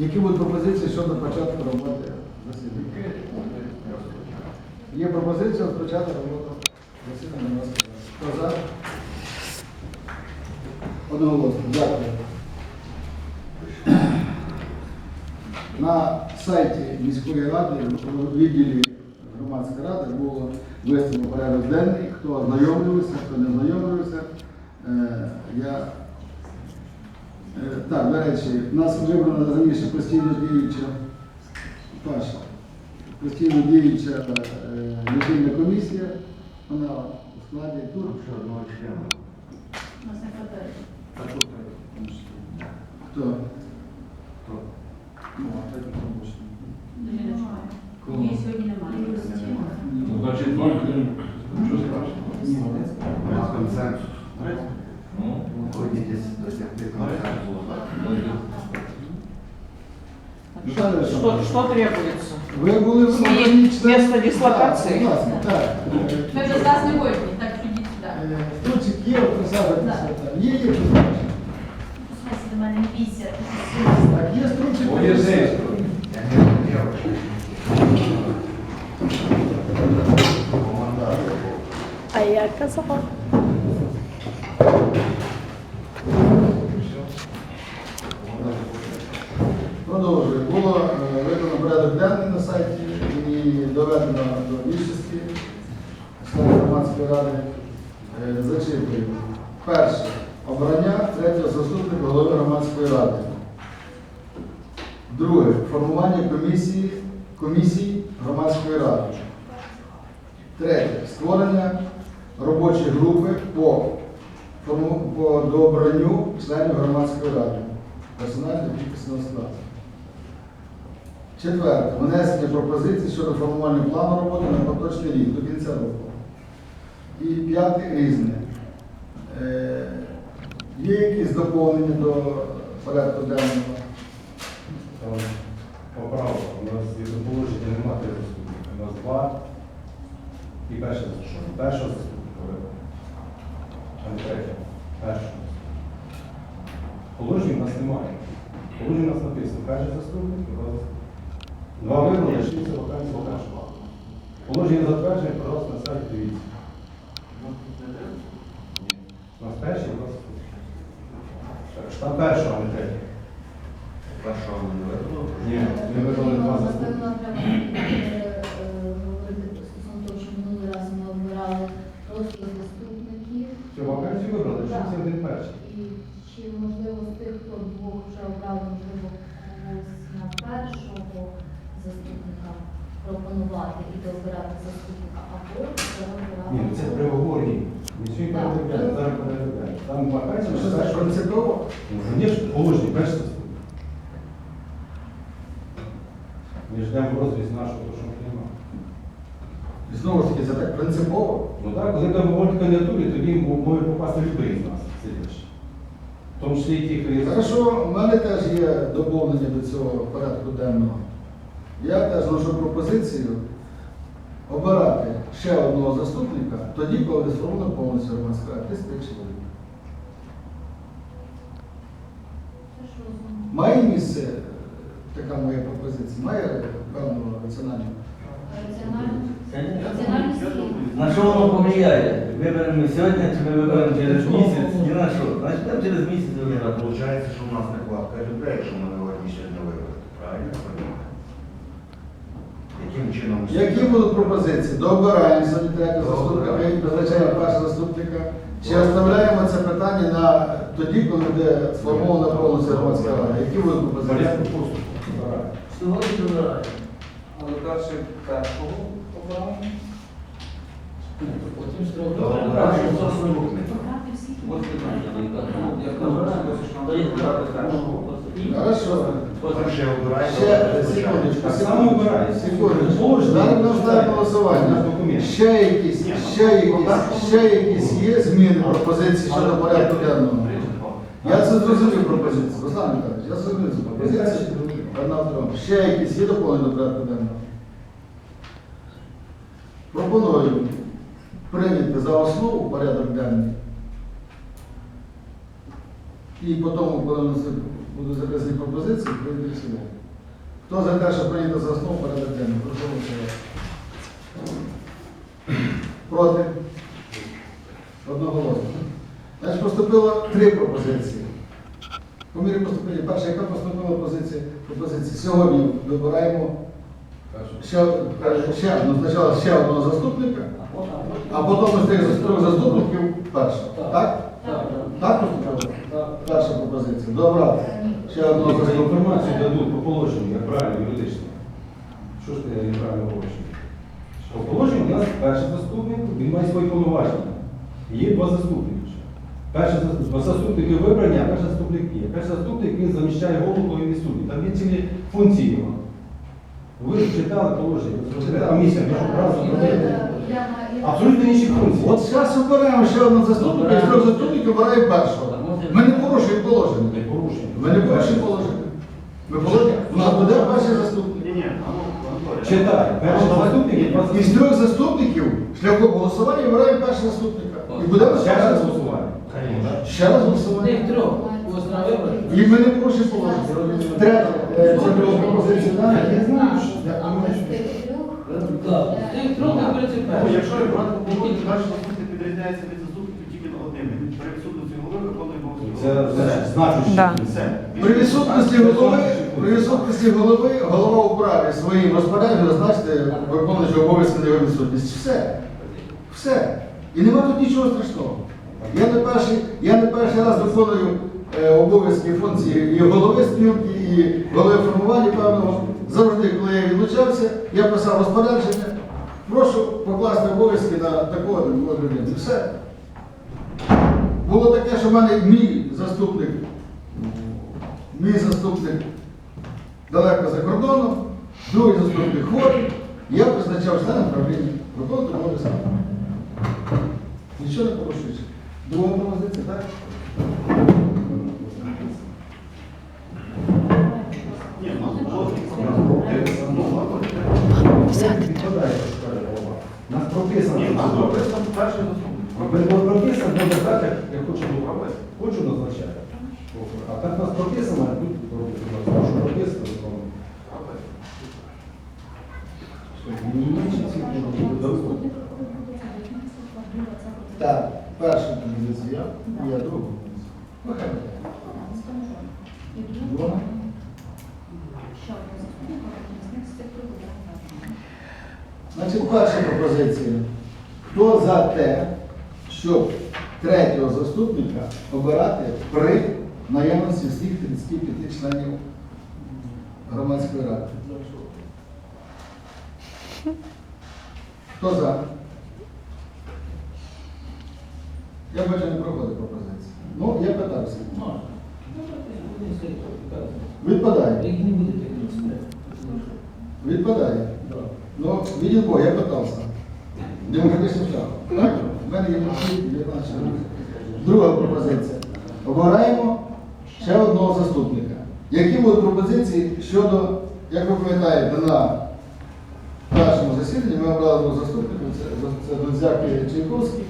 Які будуть пропозиції щодо початку роботи засідання? Є пропозиція розпочати роботу засідання на. Хто за? Одноголосно. Дякую. На сайті міської ради у відділі громадської ради було виставлено порядок денний. Хто ознайомлювався, хто не ознайомлювався. Е, Я Е, Так, до речі, в нас вибрана раніше постійно діюча Паша, постійно діюча е, лічильна комісія. Вона у складі тут. Ще одного члена. На секретарі. Хто? Хто? Что, Олександровна, что требуется? Ви були в Змініть обрані член- місце дислокації. Так, будь ласка, так. Ми без вас не вийдемо, так що йдіть сюди. Е, Стульчик є, присаджуйтеся там. Є, є присаджуйтеся. Послухайся до мене, не бійся. Так, є стручик. Ой, є сенс. Я не хотів. Команда. А я казала. Четверте. Внесення пропозицій щодо формування плану роботи на поточний рік до кінця року. І п'яте різне. Е, є якісь доповнення до порядку денного? Там поправка. У нас є положення немає три заступника. У нас два і перший заступник. Першого заступника вибрали. А не третього. Першого. Положень у нас немає. Положень у нас написано перший заступник і два заступники. Два вибрали, лишиться вакансія першого. Положення затвердження, пожалуйста, на сайті дивіться. У нас перший у заступники. Штаб першого, а не третій. Першого не видно? Ні, не видно два заступники. Пропонувати і дообирати заступника, або переобирати. Ні, ну це при оговорі. Ми сьогодні переробляємо, зараз переробляємо. Там вакансія, Що це принципово? Ну, звісно, положення, перший заступник. Ми ждемо розвіз нашого, то що ми немає. І знову ж таки, це так принципово. Ну так, коли там говорять кандидатурі, тоді може попасти любий з нас сидячи. В тому числі і ті, хто є Хорошо, у мене теж є доповнення до цього порядку денного. Я теж ношу пропозицію обирати ще одного заступника, тоді, коли не повністю громадська. Десь чоловік. Має місце е, така моя пропозиція, має певну раціональну. На що воно повлияє? Виберемо сьогодні, чи ми виберемо через місяць, ні на що. Значить, там через місяць ну, Виходить, що у нас накладка людей, якщо ми не сьогодні вибрати. Правильно? я розумію? Яким чином? Які будуть пропозиції? Дообираємо третього заступника, ми призначаємо першого заступника. Чи оставляємо це питання на тоді, коли буде сформована повністю громадська рада? Які будуть пропозиції? порядку поступу. Сьогодні вибирає. Але перший першого обрали. Потім. Обрати всіх. От питання. Я кажу, що першого. Хорошо. Обираємо. Ще секундочку, Так само секундочку. Нам ставимо голосування. Ще якісь, ще якісь, ще якісь є зміни пропозиції щодо порядку денного? Я це зрозумів пропозицію. Руслан Михайлович, я зрозумів цю пропозицію. Одна. Ще якісь є доповнення до порядку денного? Пропоную прийняти за основу порядок денний. І потім, коли у нас Будуть записані пропозиції, в цілому. Хто за те, що прийнято за основу порядок денний? Прошу голосувати. Проти? Одноголосно. Значить, поступило три пропозиції. По мірі поступлення. Перша, яка поступила позиція? Пропозиція. Сьогодні вибираємо ще, ще, спочатку ще одного заступника, а потім з тих заступників першого. Так? Так поступило? Пропозиція. Добре. Ще Просто інформацію дадуть по положенню, як правильно, юридично. Що ж ти неправильно говориш? По положенню у нас перший заступник, він має свої повноваження. Є два заступники. Перший заступник, заступники вибрані, а перший заступник є. Перший заступник він заміщає голову, коли він судді. Там є цілі функції його. Ви ж читали положення, комісія, ви ж одразу. Абсолютно інші функції. От зараз обираємо ще одного заступника, і з трьох заступників обираємо першого. Ми не порушуємо положення. Не порушення. Ми не порушуємо положення. Ми положення. У нас буде перший заступник. Ні, ні, Анатолій. Читай, перший заступник Із трьох заступників шляхом голосування обираємо першого заступника. І будемо Ще раз голосування. Ще раз голосування. Тих трьох. І ми не порушуємо положення. Третє, е, це була пропозиція дана. Я знаю, що Так. Тих трьох виборці Ну. Якщо я брати погоду, перший заступник відрізняється від заступників тільки одним. При відсутності голови виконує обов'язки. Це значить. Да. Все. При відсутності голови, при відсутності голови, голова управі своїм розпорядженням зазначити виконуючи обов'язки на його відсутність. Все. Все. І нема тут нічого страшного. Я не перший, я не перший раз виконую е, обов'язки функції і голови спілки, і голови формування певного. Завжди, коли я відлучався, я писав розпорядження. Прошу покласти обов'язки на такого такого людини. Все. Було таке, що в мене мій заступник, мій заступник далеко за кордоном, другий заступник хворий, я призначав членом правління, виконувати обов'язки. Нічого не порушується. Друга пропозиція, так? Ні, ну, положення. Ну, Анатолій, Взяти Відповідає, що скаже голова. У нас прописано. Ні, ну, добре, там перший заступник. Ви було прописано, буде так, як я хочу робити. Хочу назначати. А так у нас прописано, а тут прописано. Що прописано, то менше ці Так, перша пропозиція, я другу. Ну, хай буде. Друга. Значить, перша пропозиція. Хто за те, щоб третього заступника обирати при наявності всіх 35 членів громадської ради? Хто за? Я бачу, не проходить пропозиція. Ну, я питався. Відпадає. Відпадає. Ну, видів Бог, я питався. Демократичним шляхом. Так? У мене є можливість 19 чоловік. Друга пропозиція. Обираємо ще одного заступника. Які будуть пропозиції щодо, як ви пам'ятаєте, на першому засіданні ми обрали двох заступників, це, Донзяк Чайковський.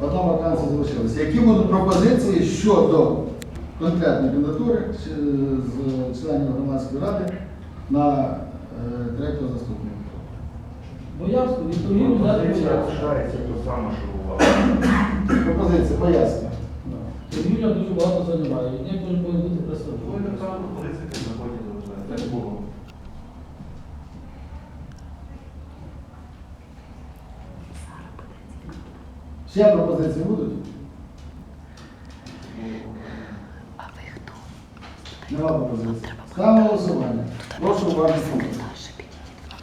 Одна вакансія залишилася. Які будуть пропозиції щодо конкретної кандидатури з членів громадської ради на е, третього заступника? Боявську відповів за Позиція залишається то саме, що у вас. Пропозиція, пояснення. Юля дуже багато займає. Від неї повинен бути Ви представник. так само позиція знаходять залишається. Так було. Ще пропозиції будуть? А ви хто? Нема пропозиції. Ставимо голосування. Прошу уважно слухати.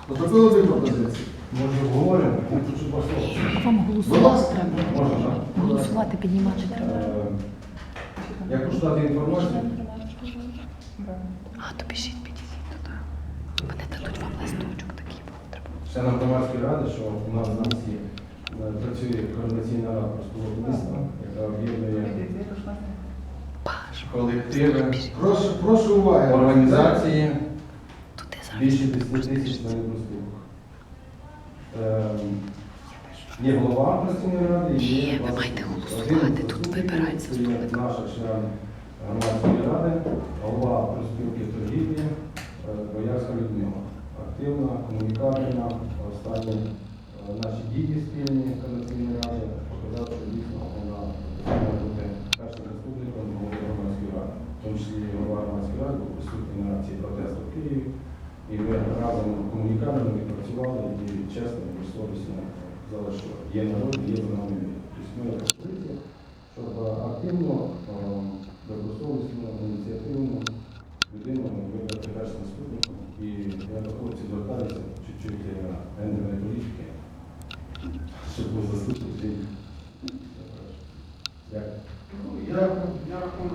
Поступило дві пропозиції. Може обговоримо? Хочу послухати. Вам голосувати треба. Можна, так? Голосувати, піднімати треба. Е, Я інформацію. А, то біжіть, підійдіть туди. Вони дадуть вам листочок такий, вам треба. членам громадської ради, що у нас в нас є, е, працює координаційна рада простого міста, яка об'єднує колективи, Прошу, прошу уваги. організації Туди зараз. більше 10 тисяч членів профспілок. Ем, Є голова постійної ради, і є ви маєте голосувати, тут вибирають заступника. Наша член громадської ради, голова профспілки торгівлі, е, Боярська Людмила. Активна, комунікабельна, останні е, наші дії спільні коаліційної ради показали, що дійсно вона має бути першим заступником голови громадської ради. В тому числі голова громадської ради був присутній на акції протесту в Києві. І ми разом комунікабельно відпрацювали і чесно, і сказали, що є народ, є нами. Тобто ми як опозиція, щоб е, активно, е, добросовісно, ініціативну людину вибрати першим заступником. І я до хлопців звертаюся чуть-чуть е, гендерної політики, щоб був заступник. і- Дякую. Ну, Я, рахую,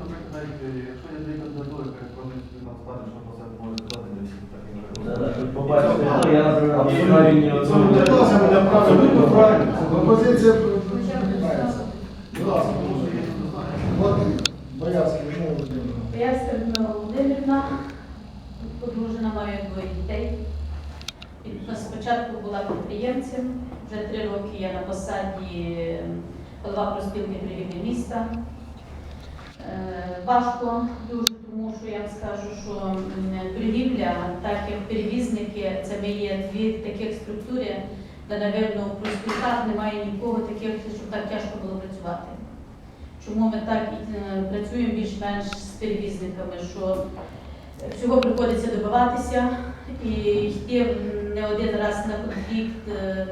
якщо є дві кандидатури, як собі там стане, що посаду може сказати, для так і не Да, да, щоб побачити, ну, я Абсолютно. ні одного. буде правильно. Пропозиція приймається. Будь ласка, Боярський, Людмила Володимирівна. Боярська Людмила Володимирівна, подружена, маю двоє дітей. І Спочатку була підприємцем, вже три роки я на посаді голова проспілки торгівлі міста. Е, Важко дуже, я вам скажу, що торгівля, так як перевізники, це ми є дві таких структури, де, напевно, в проспілках немає нікого таких, щоб так тяжко було працювати. Чому ми так е, працюємо більш-менш з перевізниками, що всього приходиться добиватися і йти не один раз на конфлікт е,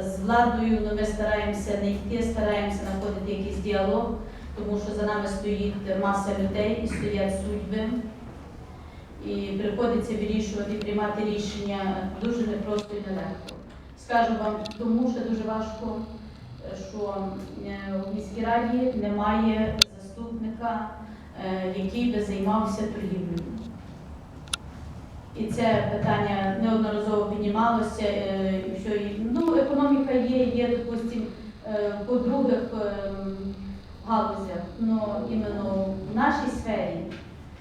з владою, але ми стараємося не йти, стараємося знаходити якийсь діалог, тому що за нами стоїть маса людей і стоять судьби. І приходиться вирішувати, приймати рішення дуже непросто і нелегко. Скажу вам, тому що дуже важко, е, що е, у міській раді немає заступника, е, який би займався торгівлею. І це питання неодноразово піднімалося. е, і. Ну, економіка є, є, допустим, е, по других галузях. Ну, іменно в нашій сфері,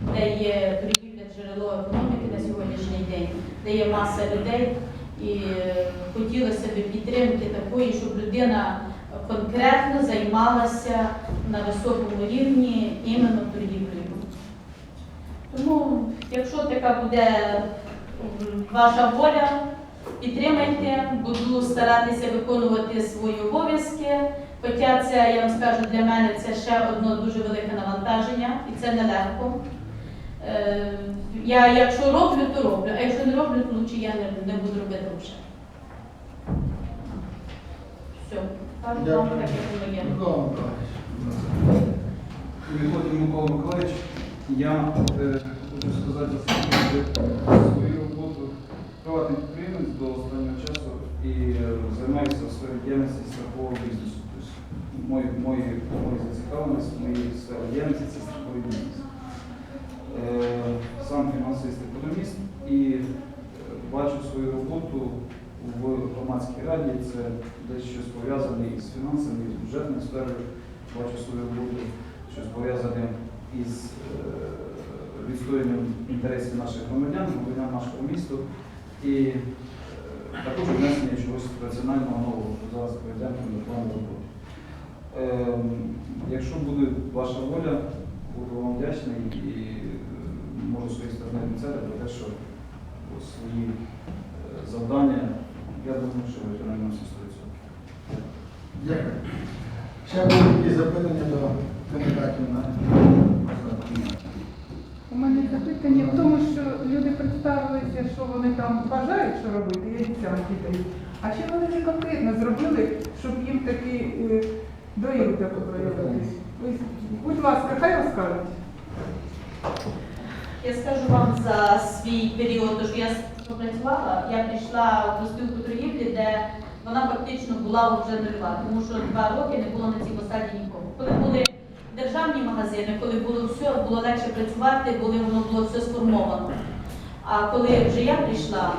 де є торгівля джерело економіки на сьогоднішній день, де є маса людей, і е, хотілося б підтримки такої, щоб людина конкретно займалася на високому рівні іменно торгівлею. Тому, якщо така буде ваша воля, підтримайте, буду старатися виконувати свої обов'язки. Хоча це, я вам скажу, для мене це ще одно дуже велике навантаження, і це нелегко. Е, Я якщо роблю, то роблю, а якщо не роблю, то лучше я не, не буду робити взагалі. Все, кажу вам. Микола Миколаївич, ласка. Микола Миколаївич. Я е, хочу сказати за свою роботу приватний підприємець до останнього часу і е, займаюся в сфері діяльності страхового бізнесу. Мої, мої, мої зацікавленість, мої сфери діяльності це страховий. Е, Сам фінансист економіст і е, бачу свою роботу в громадській раді. Це десь щось пов'язане із фінансами, із бюджетною сферою. Бачу свою роботу щось пов'язане із е, відстоюванням інтересів наших громадян, громадян нашого міста і е, також внесення чогось раціонального нового, зараз перейдемо до плану роботи. Ем, Якщо буде ваша воля, буду вам вдячний і е, можу з своєї сторони обіцяти про те, що свої е, завдання, я думаю, що виконаємо всі 100%. Дякую. Ще будуть якісь запитання до кандидатів на? У мене запитання в тому, що люди представилися, що вони там бажають, що робити, і обіцянки дають. А що вони не конкретно зробили, щоб їм таки доїли таку проявитись? Будь ласка, хай розкажуть. Я скажу вам за свій період, тож я працювала, я прийшла до спілку торгівлі, де вона фактично була вже нульова, тому що два роки не було на цій посаді нікого. Коли були державні магазини, коли було все, було легше працювати, коли воно було все сформовано. А коли вже я прийшла,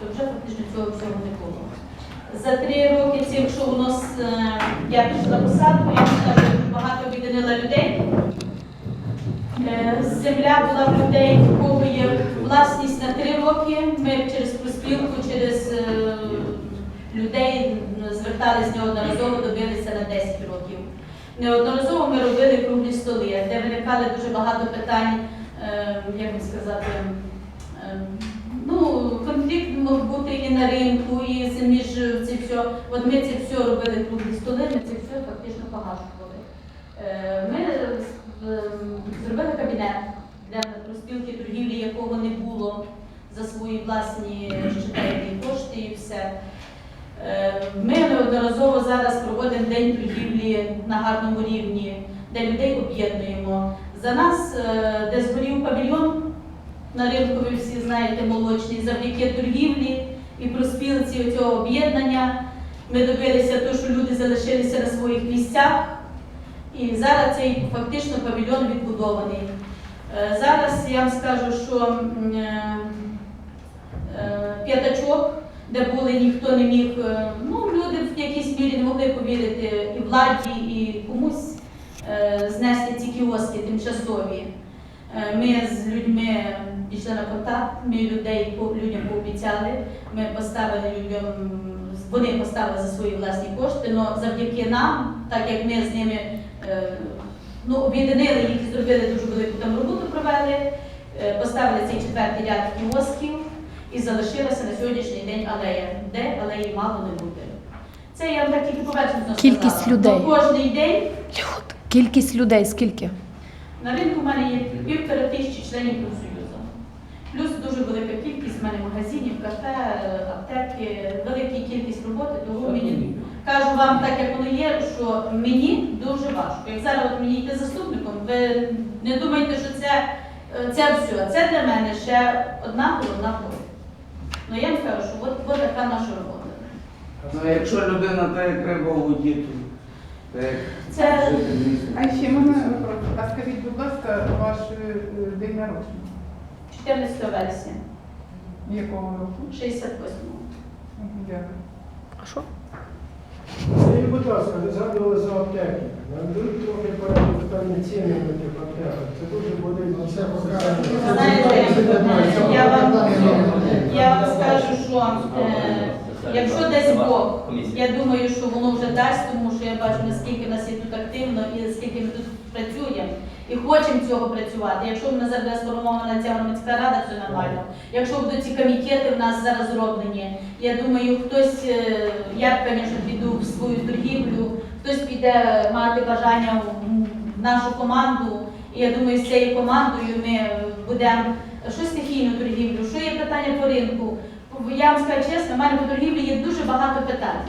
то вже фактично цього всього не було. За три роки, ці, якщо у нас е, я прийшла на посаду, я багато об'єднала людей. Е, Земля була в людей, в кого є власність на три роки. Ми через проспілку, через е, людей звертались неодноразово, добилися на 10 років. Неодноразово ми робили круглі столи, де виникали дуже багато питань, як би сказати, ну, конфлікт мог бути і на ринку, і між це все. От ми це все робили круглі столи, ми це все фактично погашували. Е, Ми е, зробили кабінет для розпілки торгівлі, якого не було за свої власні щитайні кошти і все. Е, Ми неодноразово зараз проводимо день торгівлі на гарному рівні, де людей об'єднуємо. За нас, е, де згорів павільйон на ринку, ви всі знаєте, молочний, завдяки торгівлі і проспілці цього об'єднання. Ми добилися того, що люди залишилися на своїх місцях. І зараз цей фактично павільйон відбудований. Е, Зараз я вам скажу, що е, е, п'ятачок, де були ніхто не міг, ну люди в якійсь мірі не могли повірити і владі, і комусь знести ці кіоски тимчасові. Ми з людьми пішли на контакт, ми людей людям пообіцяли, ми поставили людям, вони поставили за свої власні кошти, але завдяки нам, так як ми з ними е, ну, об'єднали їх і зробили дуже велику там роботу, провели, е, поставили цей четвертий ряд кіосків і залишилася на сьогоднішній день алея, де алеї мало не буде. Це я вам так тільки поверхностно сказала. Кількість людей. Кожний день Люд. Кількість людей скільки? на ринку в мене є півтора тисячі членів профсоюзу. Плюс дуже велика кількість в мене магазинів, кафе, аптеки, велика кількість роботи, тому мені кажу вам так, як воно є, що мені дуже важко. Як зараз от мені йти заступником, ви не думайте, що це, е, це все. Це для мене ще одна головна боль. Ну я вам кажу, що от, от така наша робота. Ну, якщо людина так як риба у воді, Це. А ще можна вопрос? А скажіть, будь ласка, ваш е, день народження? 14 вересня, Якого року? 68-го. Дякую. А що? Скажіть, будь ласка, ви згадували за аптеки. Наберуть трохи порядку питання ціни на тих аптеках. Це дуже буде Ну, це поки- Знаєте, я вам, я вам скажу, що е, якщо десь Бог, я думаю, що воно вже дасть, тому що я бачу, наскільки нас є тут активно і скільки ми тут працюємо і хочемо цього працювати. Якщо в нас зараз сформована ця громадська рада, це нормально. Якщо будуть ці комітети в нас зараз зроблені, я думаю, хтось, е, я, звісно, піду в свою торгівлю, хтось піде мати бажання в- нашу команду. І я думаю, з цією командою ми будемо що стихійну торгівлю, що є питання по ринку. Я вам скажу чесно, в мене по торгівлі є дуже багато питань.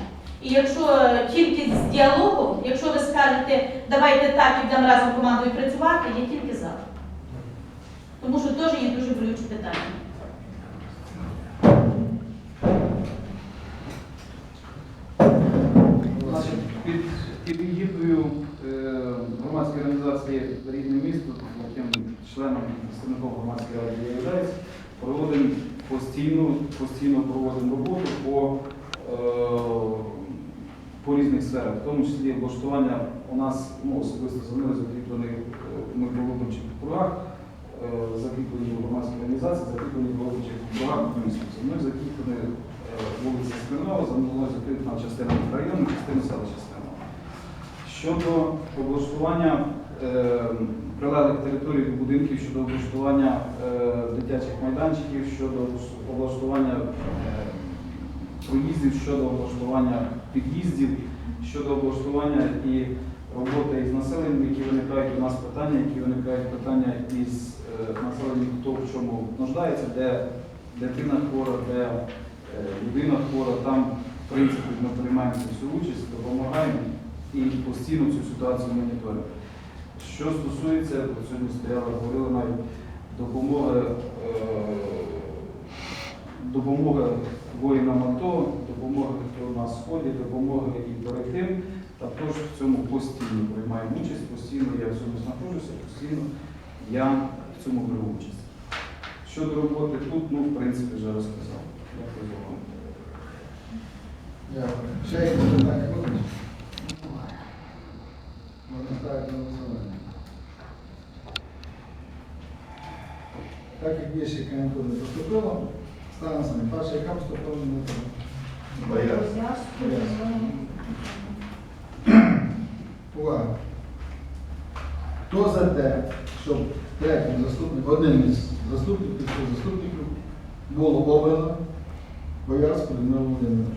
І якщо тільки з діалогом, якщо ви скажете, давайте так і разом командою працювати, я тільки за. Тому що теж є дуже болючі питання. Під, під егідою е, громадської організації Рідне місто, яким членом представником громадської ради я проводимо постійну, постійно проводимо роботу по, е, по різних сферах, в тому числі облаштування у нас ну, особисто мною закріплений, е, ми по виборчих округах, е, закріплені в громадській організації, закріплені в виборчих округах в місті. За мною закріплені е, вулиця Смірнова, за мною закріплена частина району, частина селища Смірнова. Щодо облаштування прилеглих територій до будинків, щодо облаштування дитячих майданчиків, щодо облаштування проїздів, щодо облаштування під'їздів, щодо облаштування і роботи із населенням, які виникають у нас питання, які виникають питання із е, населенням, хто в чому нуждається, де дитина хвора, де е, людина хвора, там в принципі ми приймаємо всю участь, допомагаємо і постійно цю ситуацію моніторимо. Що стосується, сьогодні стояли, говорили навіть допомоги, е, допомоги воїнам АТО, допомоги на сході, допомоги і перед тим, також в цьому постійно приймаємо участь, постійно я в цьому знаходжуся, постійно я в цьому беру участь. Щодо роботи тут, ну, в принципі, вже розказав. Дякую за увагу. Дякую. Ще якісь питання будуть? Можна ставити. Так як більше кандидатур не поступило, ставимо саме, Перша, яка поступила на Розв'язку, Увага. Хто за те, щоб третім заступником, одним із заступників, заступників було обрано Боярську Людмилу Володимирівну?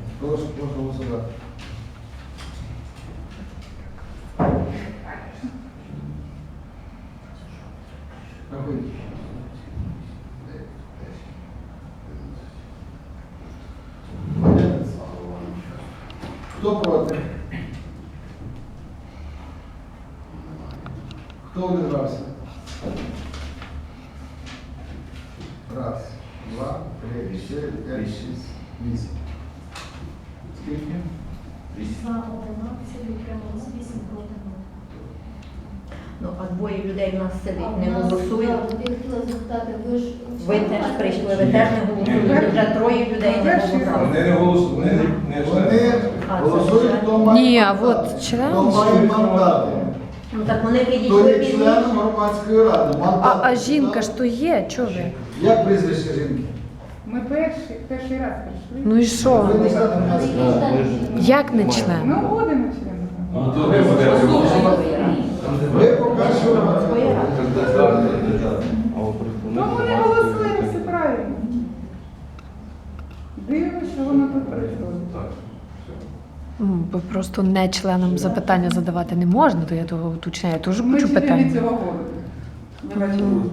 Скільки? Ну, а двоє людей в нас сидить, не голосують. Ви теж прийшли, ви теж не голосуєте. Вже троє людей не голосували. Вони не голосують. Вони голосують, хто має Ні, а мандати, от член мандати. Ну так вони Хто є членом громадської ради. А, а жінка ж то є, чого ви? Як прізвище жінки? Ми перший, перший раз прийшли. Ну і що? Як не член? Ми будемо членом. Ну, Ви поки що Тому не голосуємо, все правильно. Дивимося, що воно тут прийшло. М, Бо просто не членам запитання задавати не можна, то я того уточняю. Я теж Ми хочу члени питання. цього городу.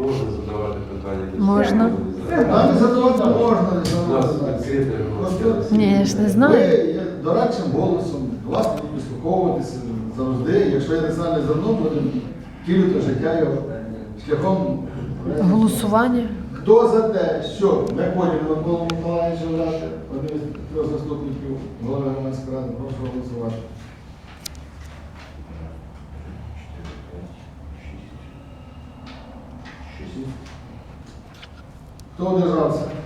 Можна задавати питання? Можна. Питання задавати можна. не Просто Ні, я ж не Ви знаю. є дорадчим голосом, до вас будуть прислуховуватися завжди. Якщо я не знаю зерно, будемо втілювати життя його шляхом. Голосування. Хто за те, що Миколін Микола Миколаївич обрати, один із трьох заступників голови громадської ради, прошу голосувати. Хто одержався?